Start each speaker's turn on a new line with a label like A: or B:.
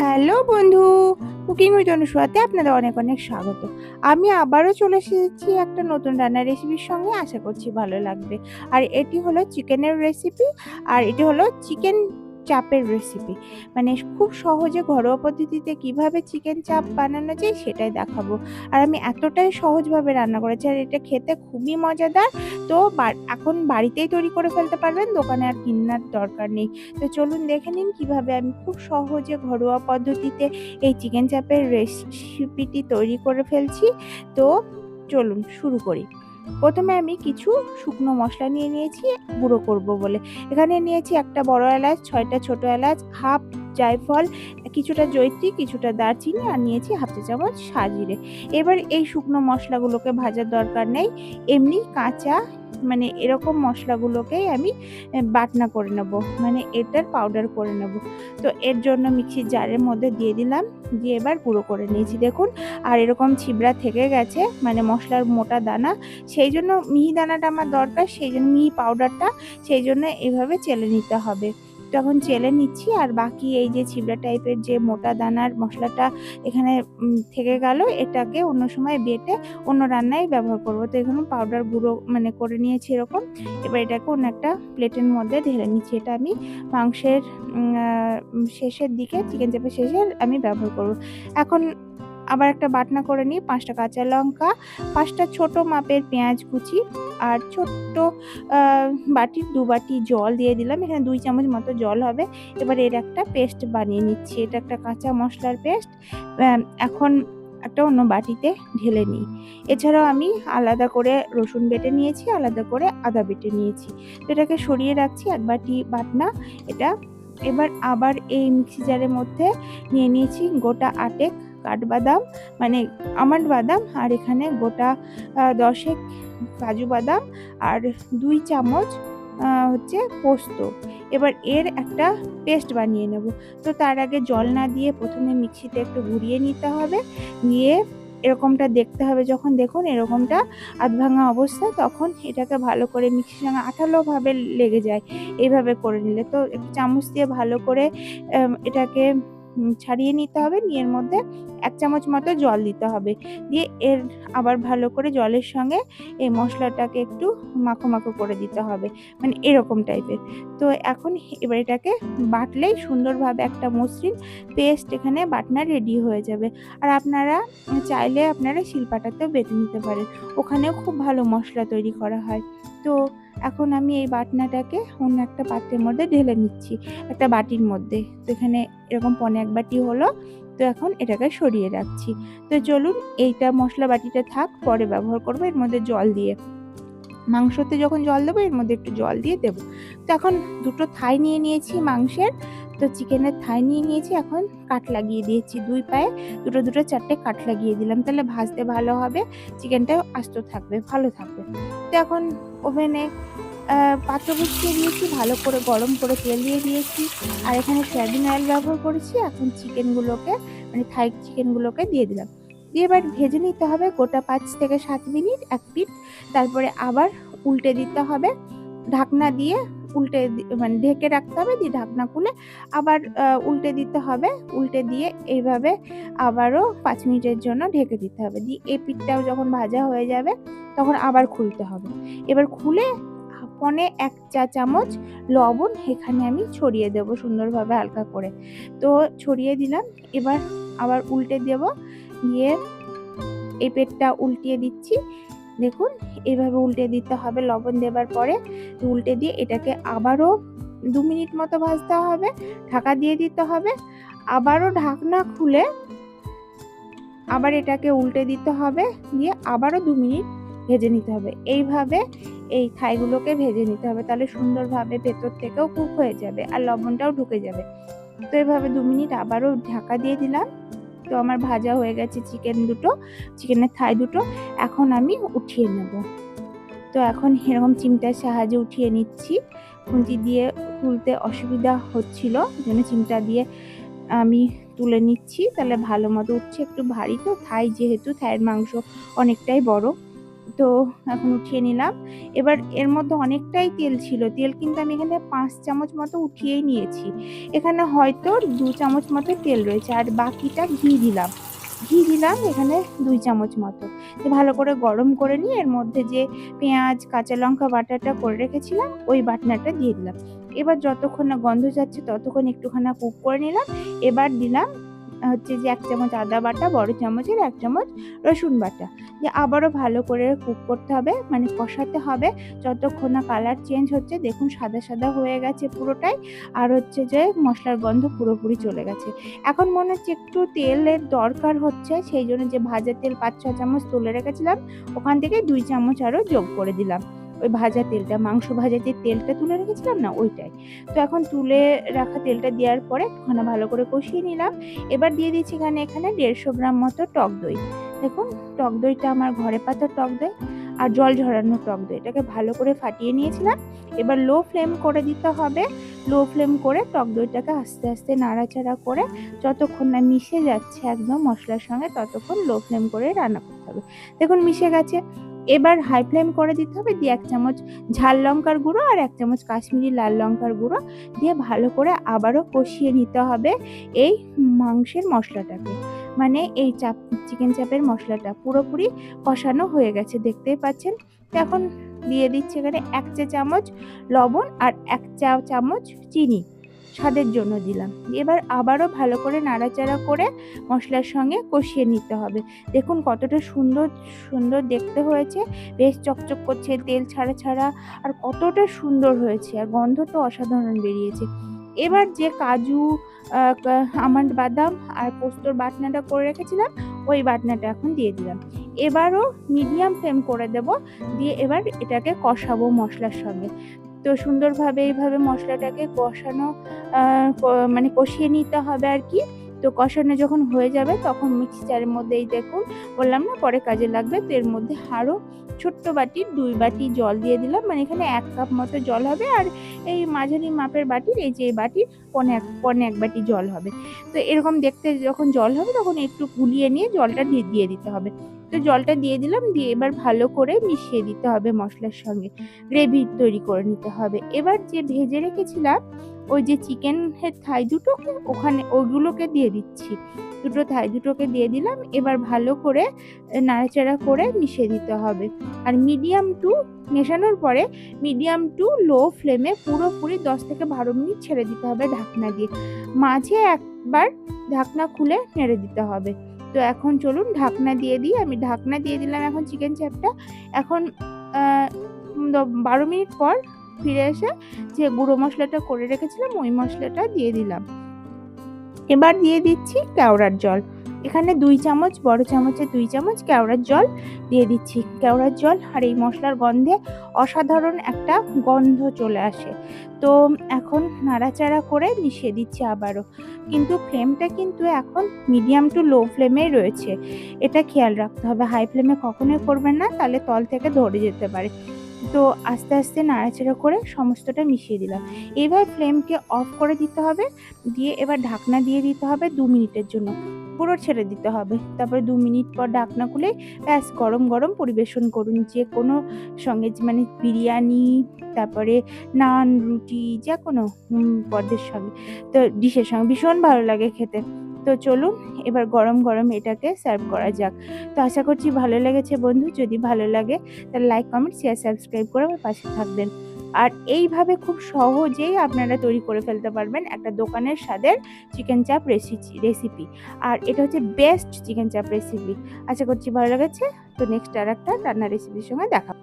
A: Hello বন্ধু, cooking with অনুসুয়াতে আপনাদের অনেক অনেক স্বাগত। আমি আবারও চলে এসেছি একটা নতুন রান্নার রেসিপির সঙ্গে, আশা করছি ভালো লাগবে। আর এটি হলো চিকেনের রেসিপি, আর এটি হলো চিকেন চাপের রেসিপি মানে খুব সহজে ঘরোয়া পদ্ধতিতে কীভাবে চিকেন চাপ বানানো যায় সেটাই দেখাবো। আর আমি এতটাই সহজভাবে রান্না করেছি, আর এটা খেতে খুবই মজাদার। তো এখন বাড়িতেই তৈরি করে ফেলতে পারবেন, দোকানে আর কিনার দরকার নেই। তো চলুন দেখে নিন কীভাবে আমি খুব সহজে ঘরোয়া পদ্ধতিতে এই চিকেন চাপের রেসিপিটি তৈরি করে ফেলছি। তো চলুন শুরু করি। প্রথমে আমি কিছু শুকনো মশলা নিয়ে নিয়েছি, গুঁড়ো করব বলে। এখানে নিয়েছি একটা বড় এলাচ, ছয়টা ছোট এলাচ, হাফ জায়ফল, কিছুটা জৈত্রী, কিছুটা দারচিনি আর নিয়েছি হাফ চা চামচ সাজিরে। এবার এই শুকনো মশলাগুলোকে ভাজার দরকার নেই। এমনি কাঁচা মানে এরকম মশলাগুলোকেই আমি বাটনা করে নেব। মানে এটার পাউডার করে নেব। তো এর জন্য মিক্সির জারের মধ্যে দিয়ে দিলাম। দিয়ে এবার গুঁড়ো করে নিয়েছি। দেখুন, আর এরকম ছিবড়া থেকে গেছে মানে মশলার মোটা দানা। সেই জন্য মিহি দানাটা আমার দরকার, সেই জন্য মিহি পাউডারটা সেই জন্য এভাবে চেলে নিতে হবে। তখন চেলে নিচ্ছি আর বাকি এই যে ছিবড়া টাইপের যে মোটা দানার মশলাটা এখানে থেকে গেল, এটাকে অন্য সময় বেটে অন্য রান্নায় ব্যবহার করব। তো এখানে পাউডার গুঁড়ো মানে করে নিয়েছি এরকম। এবার এটাকে অন্য একটা প্লেটের মধ্যে ঢেলে নিচ্ছি। এটা আমি মাংসের শেষের দিকে চিকেন চাপের শেষে আমি ব্যবহার করব। এখন আবার একটা বাটনা করে নিই, পাঁচটা কাঁচা লঙ্কা, পাঁচটা ছোট মাপের পেঁয়াজ কুচি আর ছোট্ট বাটির দু বাটি জল দিয়ে দিলাম। এখানে দুই চামচ মতো জল হবে। এবার এর একটা পেস্ট বানিয়ে নিচ্ছি। এটা একটা কাঁচা মশলার পেস্ট। এখন একটা অন্য বাটিতে ঢেলে নিই। এছাড়াও আমি আলাদা করে রসুন বেটে নিয়েছি, আলাদা করে আদা বেটে নিয়েছি। তো এটাকে সরিয়ে রাখছি। এক বাটি বাটনা, এটা এবার আবার এই মিক্সি জারের মধ্যে নিয়ে নিয়েছি গোটা আটেক কাঠবাদাম মানে আমন্ড বাদাম আর এখানে গোটা দশেক কাজু বাদাম আর দুই চামচ হচ্ছে পোস্ত। এবার এর একটা পেস্ট বানিয়ে নেব। তো তার আগে জল না দিয়ে প্রথমে মিক্সিতে একটু ঘুরিয়ে নিতে হবে। নিয়ে এরকমটা দেখতে হবে যখন দেখুন, এরকমটা আধভাঙা অবস্থা তখন এটাকে ভালো করে মিক্সির সঙ্গে আঠালোভাবে লেগে যায়। এইভাবে করে নিলে। তো একটু চামচ দিয়ে ভালো করে এটাকে ছাড়িয়ে নিতে হবে। নিয়ে এর মধ্যে এক চামচ মতো জল দিতে হবে। দিয়ে এর আবার ভালো করে জলের সঙ্গে এই মশলাটাকে একটু মাখো মাখো করে দিতে হবে। মানে এরকম টাইপের। তো এখন এবার এটাকে বাটলেই সুন্দরভাবে একটা মসৃণ পেস্ট এখানে বাটনা রেডি হয়ে যাবে। আর আপনারা চাইলে আপনারা শিলপাটাতেও বেটে নিতে পারেন। ওখানেও খুব ভালো মশলা তৈরি করা হয়। তো এখন আমি এই বাটনাটাকে অন্য একটা পাত্রের মধ্যে ঢেলে নিচ্ছি, একটা বাটির মধ্যে। তো এখানে এরকম পনে এক বাটি হলো, তো এখন এটাকে সরিয়ে রাখছি। তো চলুন এইটা মশলা বাটিটা থাক, পরে ব্যবহার করব, এর মধ্যে জল দিয়ে। মাংসতে যখন জল দেবো, এর মধ্যে একটু জল দিয়ে দেবো। তো এখন দুটো থাই নিয়ে নিয়েছি মাংসের। তো চিকেনের থাই নিয়ে নিয়েছি, এখন কাট লাগিয়ে দিয়েছি দুই পায়ে। দুটো দুটো চারটে কাট লাগিয়ে দিলাম, তাহলে ভাজতে ভালো হবে। চিকেনটা আস্ত থাকবে, ভালো থাকবে। তো এখন ওভেনে পাত্র বসিয়ে দিয়েছি, ভালো করে গরম করে তেল দিয়ে দিয়েছি। আর এখানে সয়াবিন অয়েল ব্যবহার করেছি, এখন চিকেনগুলোকে মানে থাই চিকেনগুলোকে দিয়ে দিলাম। দিয়ে এবার ভেজে নিতে হবে গোটা পাঁচ থেকে সাত মিনিট, এক পিট তারপরে আবার উল্টে দিতে হবে ঢাকনা দিয়ে উল্টে মানে ঢেকে রাখতে হবে দিয়ে ঢাকনা খুলে আবার উল্টে দিতে হবে। উল্টে দিয়ে এইভাবে আবারও পাঁচ মিনিটের জন্য ঢেকে দিতে হবে। দিয়ে এই পিঠটাও যখন ভাজা হয়ে যাবে তখন আবার খুলতে হবে। এবার খুলে পনে এক চা চামচ লবণ এখানে আমি ছড়িয়ে দেব সুন্দরভাবে হালকা করে। তো ছড়িয়ে দিলাম। এবার আবার উল্টে দেব। দিয়ে এই পেটটা উল্টিয়ে দিচ্ছি। দেখুন এইভাবে উল্টে দিতে হবে, লবণ দেবার পরে উল্টে দিয়ে এটাকে আবারও দু মিনিট মতো ভাজতে হবে, ঢাকা দিয়ে দিতে হবে, আবারও ঢাকনা খুলে আবার এটাকে উল্টে দিতে হবে, দিয়ে আবারও দু মিনিট ভেজে নিতে হবে, এইভাবে এই থাইগুলোকে ভেজে নিতে হবে, তাহলে সুন্দরভাবে ভেতর থেকেও কুক হয়ে যাবে আর লবণটাও ঢুকে যাবে। তো এইভাবে দু মিনিট আবারও ঢাকা দিয়ে দিলাম। তো আমার ভাজা হয়ে গেছে চিকেন দুটো চিকেনের থাই দুটো, এখন আমি উঠিয়ে নেব। তো এখন এরকম চিমটার সাহায্যে উঠিয়ে নিচ্ছি। খুঁজি দিয়ে তুলতে অসুবিধা হচ্ছিল, জন্য চিমটা দিয়ে আমি তুলে নিচ্ছি। তাহলে ভালো মতো উঠছে, একটু ভারী তো, থাই যেহেতু, থাইয়ের মাংস অনেকটাই বড়। তো এখন উঠিয়ে নিলাম। এবার এর মধ্যে অনেকটাই তেল ছিল। তেল কিন্তু আমি এখানে পাঁচ চামচ মতো উঠিয়েই নিয়েছি। এখানে হয়তো দু চামচ মতো তেল রয়েছে। আর বাকিটা ঘি দিলাম। ঘি দিলাম এখানে দুই চামচ মতো। ভালো করে গরম করে নিয়ে এর মধ্যে যে পেঁয়াজ, কাঁচা লঙ্কা বাটাটা করে রেখেছিলাম, ওই বাটনাটা দিয়ে দিলাম। এবার যতক্ষণ না গন্ধ যাচ্ছে ততক্ষণ একটুখানি কুক করে নিলাম। এবার দিলাম হচ্ছে যে এক চামচ আদা বাটা, বড় চামচের এক চামচ রসুন বাটা। দিয়ে আবারও ভালো করে কুক করতে হবে মানে কষাতে হবে। যতক্ষণ না কালার চেঞ্জ হচ্ছে, দেখুন সাদা সাদা হয়ে গেছে পুরোটাই। আর হচ্ছে যে মশলার গন্ধ পুরোপুরি চলে গেছে। এখন মনে হচ্ছে একটু তেলের দরকার হচ্ছে, সেই জন্য যে ভাজা তেল পাঁচ ছ চামচ তুলে রেখেছিলাম, ওখান থেকে দুই চামচ আরও যোগ করে দিলাম। ওই ভাজা তেলটা, মাংস ভাজা যে তেলটা তুলে রেখেছিলাম না, ওইটাই। তো এখন তুলে রাখা তেলটা দেওয়ার পরে একটুখানি ভালো করে কষিয়ে নিলাম। এবার দিয়ে দিচ্ছি এখানে এখানে দেড়শো গ্রাম মতো টক দই। দেখুন, টক দইটা আমার ঘরে পাতা টক দই আর জল ঝরানো টক দই। এটাকে ভালো করে ফাটিয়ে নিয়েছিলাম। এবার লো ফ্লেম করে দিতে হবে। লো ফ্লেম করে টক দইটাকে আস্তে আস্তে নাড়াচাড়া করে যতক্ষণ না মিশে যাচ্ছে একদম মশলার সঙ্গে, ততক্ষণ লো ফ্লেম করে রান্না করতে হবে। দেখুন, মিশে গেছে। এবার হাই ফ্লেম করে দিতে হবে, দিয়ে এক চামচ ঝাল লঙ্কার গুঁড়ো আর এক চামচ কাশ্মীরি লাল লঙ্কার গুঁড়ো দিয়ে ভালো করে আবারও কষিয়ে নিতে হবে এই মাংসের মশলাটাকে। মানে এই চাপ চিকেন চাপের মশলাটা পুরোপুরি কষানো হয়ে গেছে, দেখতেই পাচ্ছেন? এখন দিয়ে দিচ্ছে এখানে এক চা চামচ লবণ আর এক চা চামচ চিনি। স্বাদের জন্য দিলাম। এবার আবারও ভালো করে নাড়াচাড়া করে মশলার সঙ্গে কষিয়ে নিতে হবে। দেখুন কতটা সুন্দর সুন্দর দেখতে হয়েছে। বেশ চকচক করছে তেল ছাড়া ছাড়া আর কতটা সুন্দর হয়েছে। আর গন্ধ তো অসাধারণ বেরিয়েছে। এবার যে কাজু আমন্ড বাদাম আর পোস্তর বাটনাটা করে রেখেছিলাম, ওই বাটনাটা এখন দিয়ে দিলাম। এবারও মিডিয়াম ফ্লেম করে দেব। দিয়ে এবার এটাকে কষাবো মশলার সঙ্গে। তো সুন্দরভাবে এইভাবে মশলাটাকে কষানো মানে কষিয়ে নিতে হবে আর কি। তো কষানো যখন হয়ে যাবে তখন মিক্সচারের মধ্যে এই দেখুন, বললাম না পরে কাজে লাগবে, তো এর মধ্যে আরও ছোট্ট বাটির দুই বাটি জল দিয়ে দিলাম। মানে এখানে এক কাপ মতো জল হবে আর এই মাঝারি মাপের বাটির, এই যে বাটির পনে এক পনে এক বাটি জল হবে। তো এরকম দেখতে যখন জল হবে তখন একটু গুলিয়ে নিয়ে জলটা দিয়ে দিতে হবে। তো জলটা দিয়ে দিলাম, দিয়ে এবার ভালো করে মিশিয়ে দিতে হবে মশলার সঙ্গে। গ্রেভি তৈরি করে নিতে হবে। এবার যে ভেজে রেখেছিলাম, ওই যে চিকেনের থাই দুটোকে ওখানে ওইগুলোকে দিয়ে দিচ্ছি। দুটো থাই দুটোকে দিয়ে দিলাম, এবার ভালো করে নাড়াচাড়া করে মিশিয়ে দিতে হবে। আর মিডিয়াম টু মেশানোর পরে মিডিয়াম টু লো ফ্লেমে পুরোপুরি দশ থেকে বারো মিনিট ছেড়ে দিতে হবে ঢাকনা দিয়ে। মাঝে একবার ঢাকনা খুলে নেড়ে দিতে হবে। তো এখন চলুন ঢাকনা দিয়ে দিই। আমি ঢাকনা দিয়ে দিলাম এখন চিকেন চাপটা এখন বারো মিনিট পর ফিরে এসে যে গুঁড়ো মশলাটা করে রেখেছিলাম ওই মশলাটা দিয়ে দিলাম। এবার দিয়ে দিচ্ছি কেওড়ার জল। এখানে দুই চামচ, বড় চামচে দুই চামচ কেওড়ার জল দিয়ে দিচ্ছি। কেওড়ার জল আর এই মশলার গন্ধে অসাধারণ একটা গন্ধ চলে আসে। তো এখন নাড়াচাড়া করে মিশিয়ে দিচ্ছি আবারও। কিন্তু ফ্লেমটা কিন্তু এখন মিডিয়াম টু লো ফ্লেমেই রয়েছে। এটা খেয়াল রাখতে হবে। হাই ফ্লেমে কখনোই করবেন না, তাহলে তল থেকে ধরে যেতে পারে। তো আস্তে আস্তে নাড়াচাড়া করে সমস্তটা মিশিয়ে দিলাম। এবার ফ্লেমকে অফ করে দিতে হবে। দিয়ে এবার ঢাকনা দিয়ে দিতে হবে দু মিনিটের জন্য। পুরো ছেড়ে দিতে হবে। তারপরে দু মিনিট পর ঢাকনা খুলে ব্যাস গরম গরম পরিবেশন করুন। যে কোনো সঙ্গে মানে বিরিয়ানি, তারপরে নান, রুটি, যে কোনো পদের সঙ্গে। তো ডিশের সঙ্গে ভীষণ ভালো লাগে খেতে। তো চলুন এবার গরম গরম এটাকে সার্ভ করা যাক। তো আশা করছি ভালো লেগেছে বন্ধু। যদি ভালো লাগে তাহলে লাইক কমেন্ট শেয়ার সাবস্ক্রাইব করে আমার পাশে থাকবেন। আর এইভাবে খুব সহজেই আপনারা তৈরি করে ফেলতে পারবেন একটা দোকানের স্বাদের চিকেন চাপ রেসিপি রেসিপি আর এটা হচ্ছে বেস্ট চিকেন চাপ রেসিপি আশা করছি ভালো লেগেছে তো নেক্সট আর একটা রান্নার রেসিপির সঙ্গে দেখা।